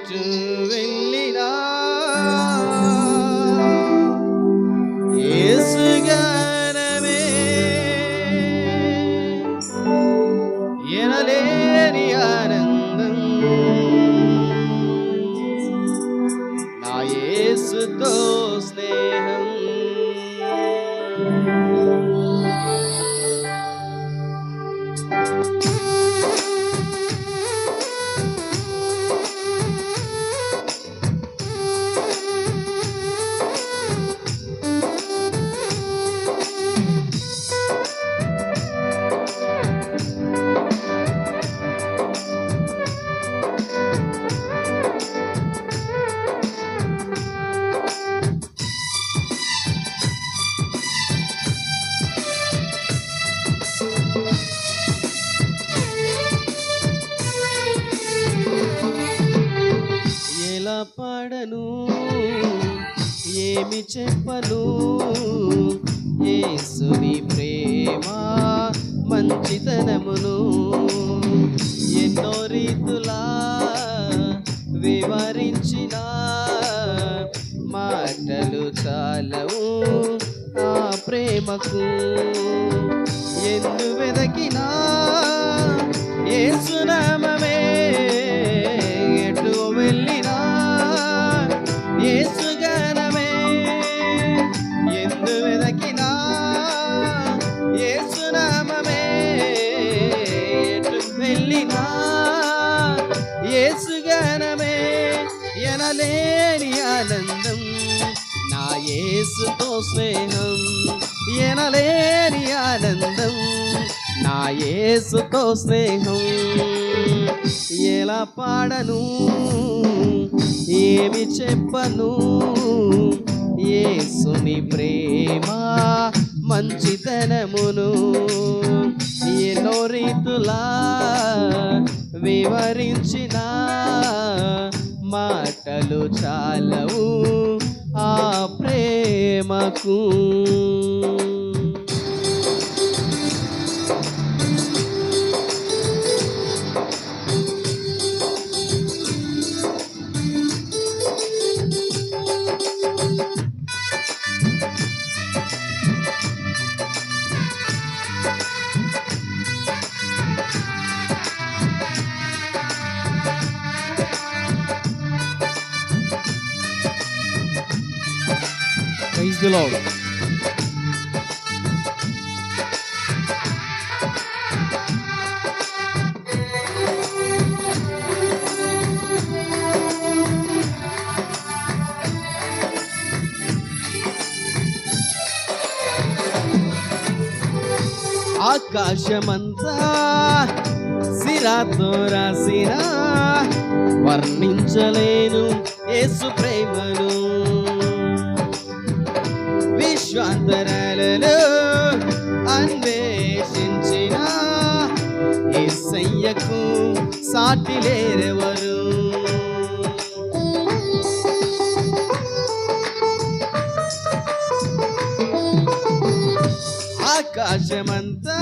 வெற்று வெள்ளிரா ஏசுகரமே எனலேறி ஆனந்தம். நான் పాడను ఏమి చెప్పను. ఏసుని ప్రేమ మంచితనమును ఎన్నో రీతులా వివరించిన మాటలు చాలవు ఆ ప్రేమకు. ఎందు వెదకినా ఏసునా వెళ్ళినా ఏసుగానమే ఎనలేని ఆనందం. నా ఏసుతో స్నేహం ఎనలేని ఆనందం. నా ఏసుతో స్నేహం ఎలా పాడను? ఏమి చెప్పను? ఏసుని ప్రేమ మంచితనమును ఎన్నో రీతులా వివరించిన మాటలు చాలవు ఆ ప్రేమకు. Praise the Lord. ఆకాశమంతా సిరాతో రాసిన వర్ణించలేను యేసు ప్రేమను విశ్వాంతరాలలో అన్వేషించిన ఏసయ్యకు సాటి లేరెవరు? ఆకాశమంతా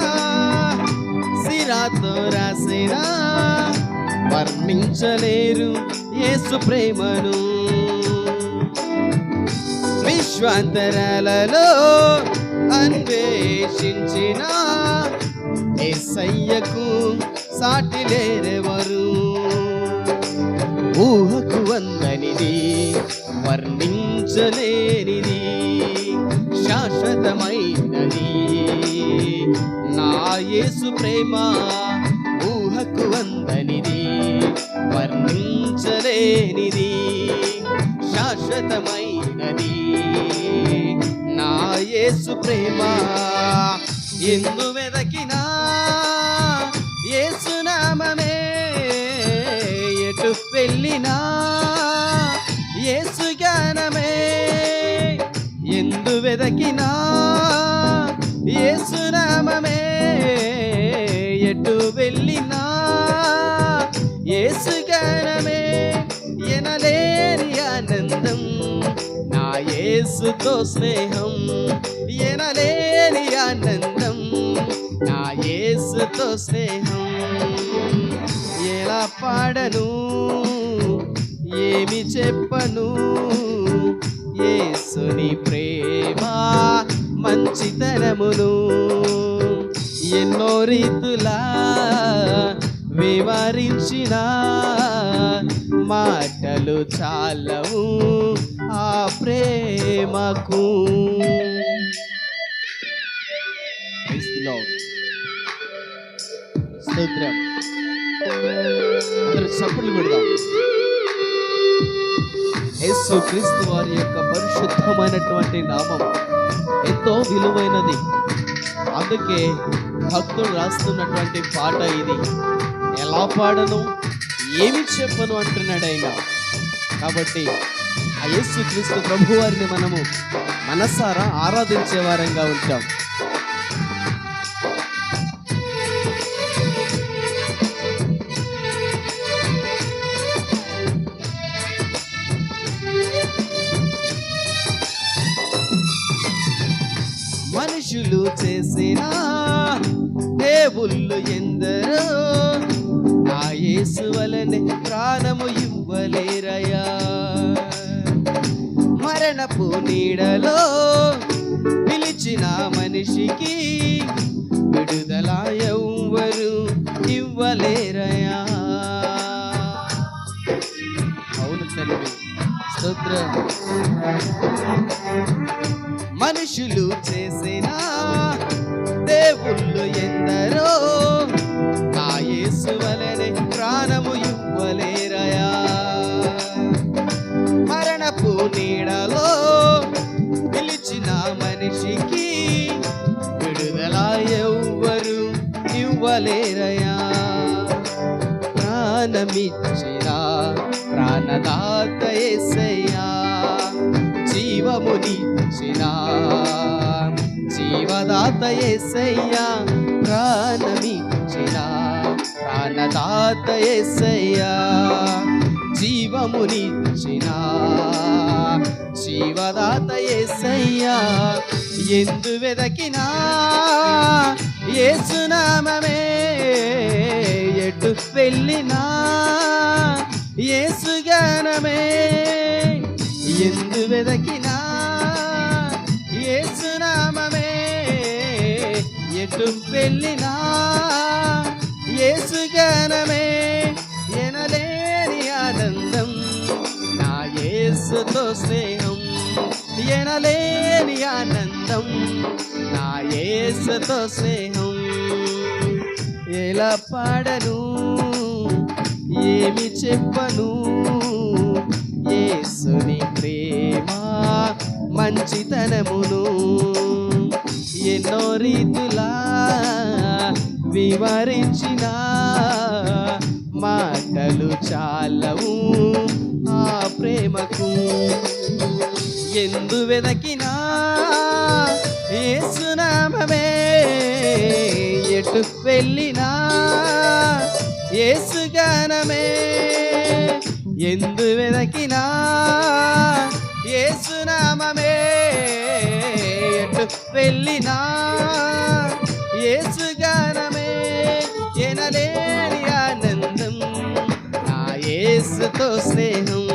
సిరాతో రాసిన వర్ణించలేరు యేసు ప్రేమను. విశ్వాంతరాలలో అన్వేషించిన ఏసయ్యకు సాటి లేరెవరు? ఊహకు వందనిది వర్ణించలేనిది శాశ్వతమైనది. నా యేసు ప్రేమ ఊహకు వందనిది వర్ణించలేనిది శాశ్వతమైనది. యేసు ప్రేమ. ఎందు వెదకినా యేసునామమే ఎటు వెళ్ళినా యేసు గానమే ఎందు వెదకినా యేసుతో స్నేహం ఎనలేని ఆనందం. నా యేసుతో స్నేహం ఎలా పాడను? ఏమి చెప్పను? యేసుని ప్రేమ మంచితనమును ఎన్నో రీతులా వివరించిన మాటలు చాలవు ఆ ప్రేమకు. స్తోత్రం. అందరూ చప్పట్లు కొడదాం. యేసు క్రీస్తు వారి యొక్క పరిశుద్ధమైనటువంటి నామం ఎంతో విలువైనది. అందుకే భక్తుడు రాస్తున్నటువంటి పాట ఇది. ఎలా పాడను? ఏమి చెప్పను? అంటున్నాడు ఆయన. కాబట్టి ఆ యేసుక్రీస్తు ప్రభువారిని మనము మనసారా ఆరాధించే వారంగా ఉంటాం. మనుషులు చేసిన దేవుళ్ళు ఎంత యేసు వలనే ప్రాణము ఇవ్వలేరయా మరణపు నీడలో పిలిచిన మనిషికి విడుదల ఎవ్వరు ఇవ్వలేరయ్యా. అవును తండ్రి స్తోత్రం. మనుషులు చేసిన దేవుళ్ళు ఎందరో నా యేసు వలనే ప్రాణము ఇవ్వలేరయా? మరణపు నీడలో పిలిచిన మనిషికి విడుదల ఎవ్వరు ఇవ్వలేరయా? ప్రాణమిచ్చిన ప్రాణదాత ఎసయ్యా జీవమునిచ్చిన జీవదాత ఎసయ్యా ప్రాణమిచ్చినా మన తాత ఎస్సయ్యా జీవమునిచ్చిన జీవదాత ఎస్సయ్యా ఎందు వెదకినా యేసునామమే ఎటు వెళ్ళినా. ఏసుగానమే ఎందు వెదకినా. యేసునామమే ఎటు వెళ్ళినా. యేసుగానమే ఎనలేని ఆనందం. నా యేసుతో స్నేహం ఎనలేని ఆనందం. నా యేసుతో స్నేహం ఎలా పాడను? ఏమి చెప్పను? యేసుని ప్రేమ మంచితనమును ఎన్నో రీతులా వివరించిన మాటలు చాలవు ఆ ప్రేమకు. ఎందు వెదకినా ఏసునామమే ఎటు వెళ్ళినా ఏసుగానమే ఎందు వెదకినా ఏసునామమే ఎటు వెళ్ళినా ఏసుగానమే యేసుతో స్నేహం